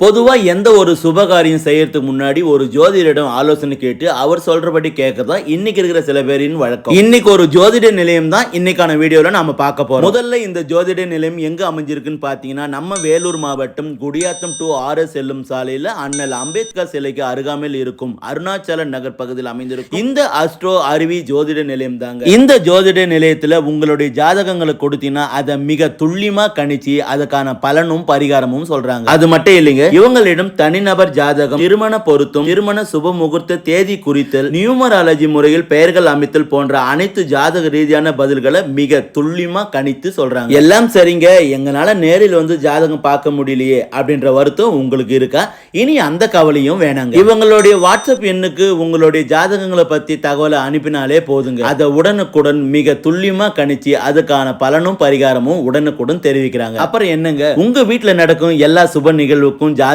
பொதுவாக எந்த ஒரு சுபகாரியம் செய்யறதுக்கு முன்னாடி ஒரு ஜோதிடரிடம் ஆலோசனை கேட்டு அவர் சொல்றபடி கேட்கறதா இன்னைக்கு இருக்கிற சில பேரின் வழக்கம். இன்னைக்கு ஒரு ஜோதிட நிலையம் தான் இன்னைக்கான வீடியோல நாம பார்க்க போறோம். முதல்ல இந்த ஜோதிட நிலையம் எங்க அமைஞ்சிருக்குன்னு பாத்தீங்கன்னா நம்ம வேலூர் மாவட்டம் குடியாத்தம் டு ஆர்எஸ் செல்லும் சாலையில அண்ணல் அம்பேத்கர் சிலைக்கு அருகாமையில் இருக்கும் அருணாச்சல நகர் பகுதியில் அமைந்திருக்கும் இந்த அஸ்ட்ரோ அருவி ஜோதிட நிலையம் தாங்க. இந்த ஜோதிட நிலையத்துல உங்களுடைய ஜாதகங்களை கொடுத்தீங்கன்னா அதை மிக துல்லியமா கணிச்சு அதுக்கான பலனும் பரிகாரமும் சொல்றாங்க. அது மட்டும் இல்லைங்க இவங்களிடம் தனிநபர் ஜாதகம் திருமண பொருத்தும் திருமண சுப முகூர்த்த தேதி குறித்தல் நியூமராலஜி முறையில் பெயர்கள் அமைத்தல் போன்ற அனைத்து ஜாதக ரீதியான பதில்களை மிக துல்லியமா கணித்து சொல்றாங்க. எல்லாம் சரிங்க எங்களால நேரில் வந்து ஜாதகம் பார்க்க முடியலையே அப்படின்ற வருத்தம் உங்களுக்கு இருக்கா? இனி அந்த கவலையும் வேணாங்க. இவங்களுடைய வாட்ஸ்அப் எண்ணுக்கு உங்களுடைய ஜாதகங்களை பத்தி தகவலை அனுப்பினாலே போதுங்க. அதை உடனுக்குடன் மிக துல்லியமா கணிச்சு அதுக்கான பலனும் பரிகாரமும் உடனுக்குடன் தெரிவிக்கிறாங்க. அப்புறம் என்னங்க? உங்க வீட்டுல நடக்கும் எல்லா சுப நிகழ்வுக்கும்